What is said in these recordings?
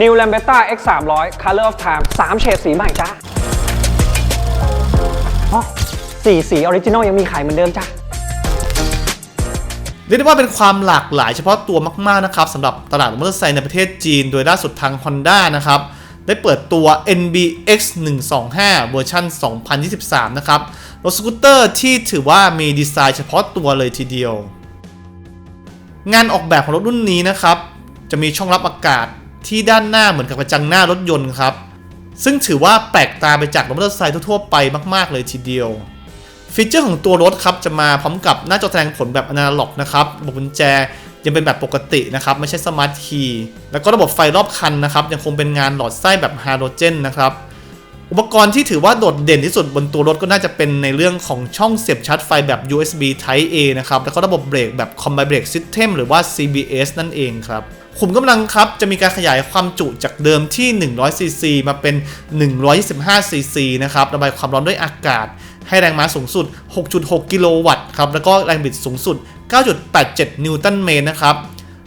New Lambretta X 3 0 0 Color of Time 3 เฉดสีใหม่จ้าอ๋อสีสีออริจินอลยังมีขายเหมือนเดิมจ้าเรียกได้ว่าเป็นความหลากหลายเฉพาะตัวมาก ๆ นะครับสำหรับตลาดมอเตอร์ไซค์ในประเทศจีน โดยล่าสุดทาง Honda นะครับ ได้เปิดตัว NBX 125 เวอร์ชัน2023 นะครับ รถสกูตเตอร์ที่ถือว่ามีดีไซน์เฉพาะตัวเลยทีเดียว งานออกแบบของรถรุ่นนี้นะครับ จะมีช่องรับอากาศ ที่ด้านหน้าเหมือนกับกระจังหน้ารถยนต์ครับ ซึ่งถือว่าแปลกตาไปจากรถมอเตอร์ไซค์ทั่วๆไปมากๆเลยทีเดียว ฟีเจอร์ของตัวรถครับจะมาพร้อมกับหน้าจอแสดงผลแบบอนาล็อกนะครับระบบกุญแจยังเป็นแบบปกตินะครับไม่ใช่สมาร์ทคีย์แล้วก็ระบบไฟรอบคันนะครับยังคงเป็นงานหลอดไส้แบบฮาโลเจนนะครับ อุปกรณ์ที่ถือว่าโดดเด่นที่สุดบนตัวรถก็น่าจะเป็นในเรื่องของช่องเสียบชาร์จไฟแบบ USB Type A นะครับ แล้วก็ระบบเบรกแบบ Combine Brake System หรือว่า CBS นั่นเองครับขุมกำลังครับ จะมีการขยายความจุจากเดิมที่ 100 ซีซีมาเป็น 125 ซีซีนะครับ ระบายความร้อนด้วยอากาศ ให้แรงม้าสูงสุด 6.6 กิโลวัตต์ครับ แล้วก็แรงบิดสูงสุด 9.87 นิวตันเมตรนะครับ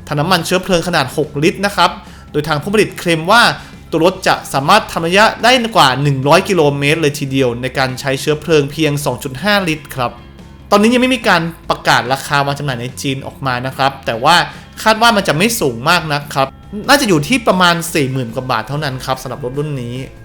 ถังน้ำมันเชื้อเพลิงขนาด 6 ลิตรนะครับ โดยทางผู้ผลิตเคลมว่า ตัวรถจะสามารถทำระยะได้กว่า 100 กิโลเมตรเลยทีเดียว ในการใช้เชื้อเพลิงเพียง 2.5 ลิตรครับ ตอนนี้ยังไม่มีการประกาศราคาวางจำหน่ายในจีนออกมานะครับ แต่ว่าคาดว่ามันจะไม่สูงมากนะครับ น่าจะอยู่ที่ประมาณ 40,000 กว่าบาทเท่านั้นครับสำหรับรถรุ่นนี้